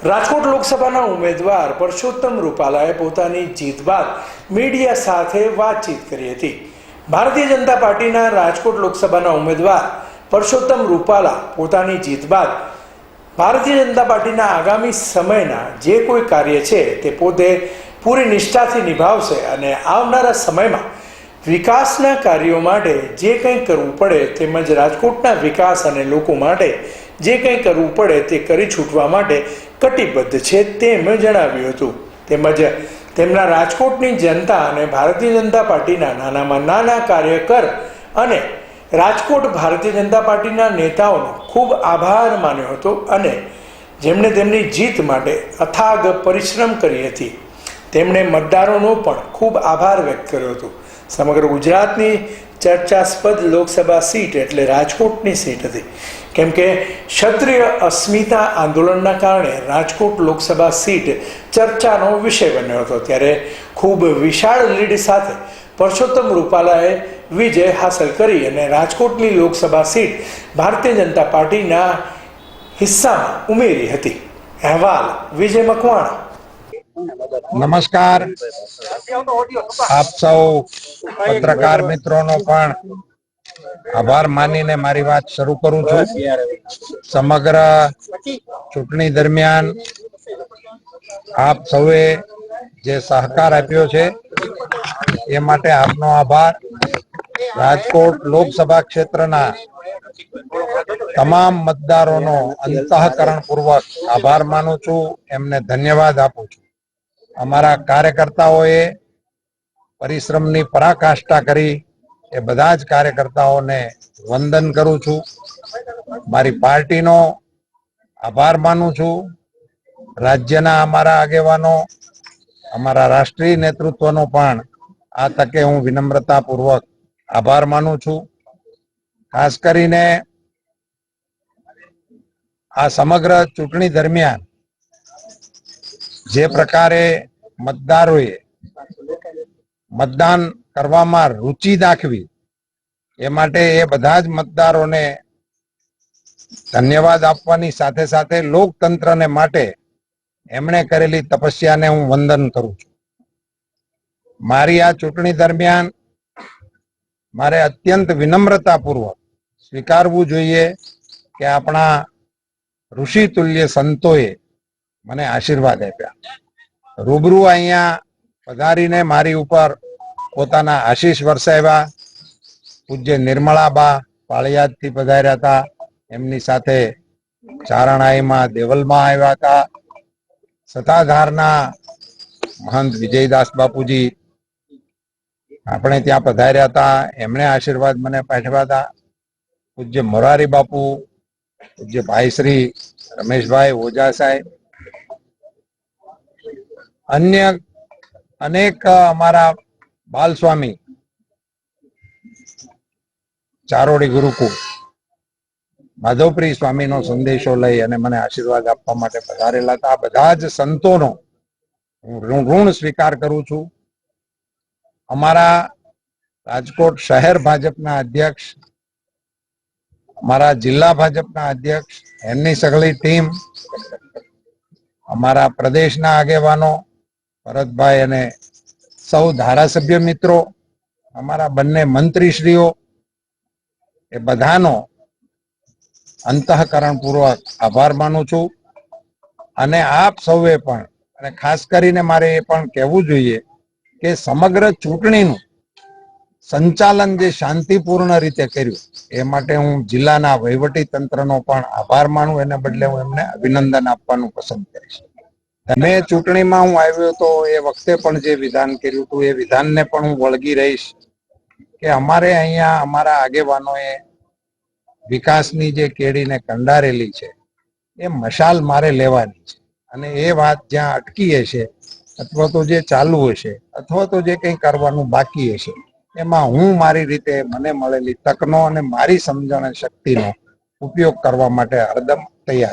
રાજકોટ લોકસભાના ઉમેદવાર પરસોત્તમ રૂપાલાએ પોતાની જીત બાદ મીડિયા સાથે વાતચીત કરી હતી. ભારતીય જનતા પાર્ટીના રાજકોટ લોકસભાના ઉમેદવાર પરસોત્તમ રૂપાલા પોતાની જીત બાદ ભારતીય જનતા પાર્ટીના આગામી સમયના જે કોઈ કાર્ય છે તે પોતે પૂરી નિષ્ઠાથી નિભાવશે અને આવનારા સમયમાં વિકાસના કાર્યો માટે જે કંઈ કરવું પડે તેમજ રાજકોટના વિકાસ અને લોકો માટે જે કંઈ કરવું પડે તે કરી છૂટવા માટે કટિબદ્ધ છે તેમ જણાવ્યું હતું. તેમજ તેમના રાજકોટની જનતા અને ભારતીય જનતા પાર્ટીના નાનામાં નાના કાર્યકર અને રાજકોટ ભારતીય જનતા પાર્ટીના નેતાઓનો ખૂબ આભાર માન્યો હતો અને જેમણે તેમની જીત માટે અથાગ પરિશ્રમ કરી હતી. તેમણે મતદારોનો પણ ખૂબ આભાર વ્યક્ત કર્યો હતો. સમગ્ર ગુજરાતની ચર્ચાસ્પદ લોકસભા સીટ એટલે રાજકોટની સીટ હતી. કેમ કે ક્ષત્રિય અસ્મિતા આંદોલનના કારણે રાજકોટ લોકસભા સીટ ચર્ચાનો વિષય બન્યો હતો. ત્યારે ખૂબ વિશાળ લીડ સાથે પરસોત્તમ રૂપાલાએ વિજય હાંસલ કરી અને રાજકોટની લોકસભા સીટ ભારતીય જનતા પાર્ટીના હિસ્સામાં ઉમેરી હતી. અહેવાલ વિજય મકવાણા. નમસ્કાર. આપ સૌ પત્રકાર મિત્રોનો પણ આભાર માનીને મારી વાત શરૂ કરું છું. સમગ્ર ચૂંટણી દરમિયાન આપ સૌએ જે સહકાર આપ્યો છે, એ માટે આપનો આભાર. રાજકોટ લોકસભા ક્ષેત્રના તમામ મતદારોનો અંતઃકરણ પૂર્વક આભાર માનું છું. એમને ધન્યવાદ આપું છું. અમારા કાર્યકર્તાઓએ પરિશ્રમની પરાકાષ્ઠા કરી એ બધા જ કાર્યકર્તાઓને વંદન કરું છું. મારી પાર્ટીનો આભાર માનું છું. રાજ્યના અમારા આગેવાનો, અમારા રાષ્ટ્રીય નેતૃત્વનો પણ આ તકે હું વિનમ્રતાપૂર્વક આભાર માનું છું. ખાસ કરીને આ સમગ્ર ચૂંટણી દરમિયાન જે પ્રકારે મતદારોએ મતદાન કરવામાં રુચિ દાખવી, એ માટે એ બધા જ મતદારોને ધન્યવાદ આપવાની સાથે સાથે લોકતંત્રને માટે એમણે કરેલી તપસ્યાને હું વંદન કરું છું. મારી આ ચૂંટણી દરમિયાન મારે અત્યંત વિનમ્રતાપૂર્વક સ્વીકારવું જોઈએ કે આપણા ઋષિ તુલ્ય સંતોએ મને આશીર્વાદ આપ્યા. રૂબરૂ અહીંયા પધારીને મારી ઉપર પોતાના આશીષ વરસાવ્યા. પૂજ્ય નિર્મળાબા પાળિયાદથી પધાર્યા હતા. એમની સાથે ચારણાઈમાં દેવલમાં આવ્યા હતા. સતાધારના મહંત વિજયદાસ બાપુજી આપણે ત્યાં પધાર્યા હતા. એમણે આશીર્વાદ મને પાઠવ્યા હતા. પૂજ્ય મોરારી બાપુ, પૂજ્ય ભાઈ શ્રી રમેશભાઈ ઓઝા સાહેબ અન્ય અનેક અમારા બાલ સ્વામી ચારોડી ગુરુકુળ માધવપ્રી સ્વામીનો સંદેશો લઈ અને મને આશીર્વાદ આપવા માટે પધારેલા હતા. બધા જ સંતોનો હું ઋણ સ્વીકાર કરું છું. અમારા રાજકોટ શહેર ભાજપના અધ્યક્ષ, અમારા જિલ્લા ભાજપના અધ્યક્ષ, એમની સગળી ટીમ, અમારા પ્રદેશના આગેવાનો ભરતભાઈ અને સૌ ધારાસભ્ય મિત્રો, અમારા બંને મંત્રીશ્રીઓ, એ બધાનો અંતઃકરણ પૂર્વક આભાર માનું છું. અને આપ સૌએ પણ, અને ખાસ કરીને મારે એ પણ કહેવું જોઈએ કે સમગ્ર ચૂંટણીનું સંચાલન જે શાંતિપૂર્ણ રીતે કર્યું, એ માટે હું જિલ્લાના વહીવટી તંત્રનો પણ આભાર માનું, એને બદલે હું એમને અભિનંદન આપવાનું પસંદ કરીશ. મેં ચૂંટણીમાં હું આવ્યો તો એ વખતે પણ જે વિધાન કર્યું હતું, એ વિધાનને પણ હું વળગી રહીશ કે અમારે અહીંયા અમારા આગેવાનોએ વિકાસની જે કેડીને કંડારેલી છે, એ મશાલ મારે લેવાની છે. અને એ વાત જ્યાં અટકી હશે, અથવા તો જે ચાલુ હશે, અથવા તો જે કંઈ કરવાનું બાકી હશે, એમાં હું મારી રીતે મને મળેલી તકનો અને મારી સમજણ શક્તિનો ઉપયોગ કરવા માટે હરદમ તૈયાર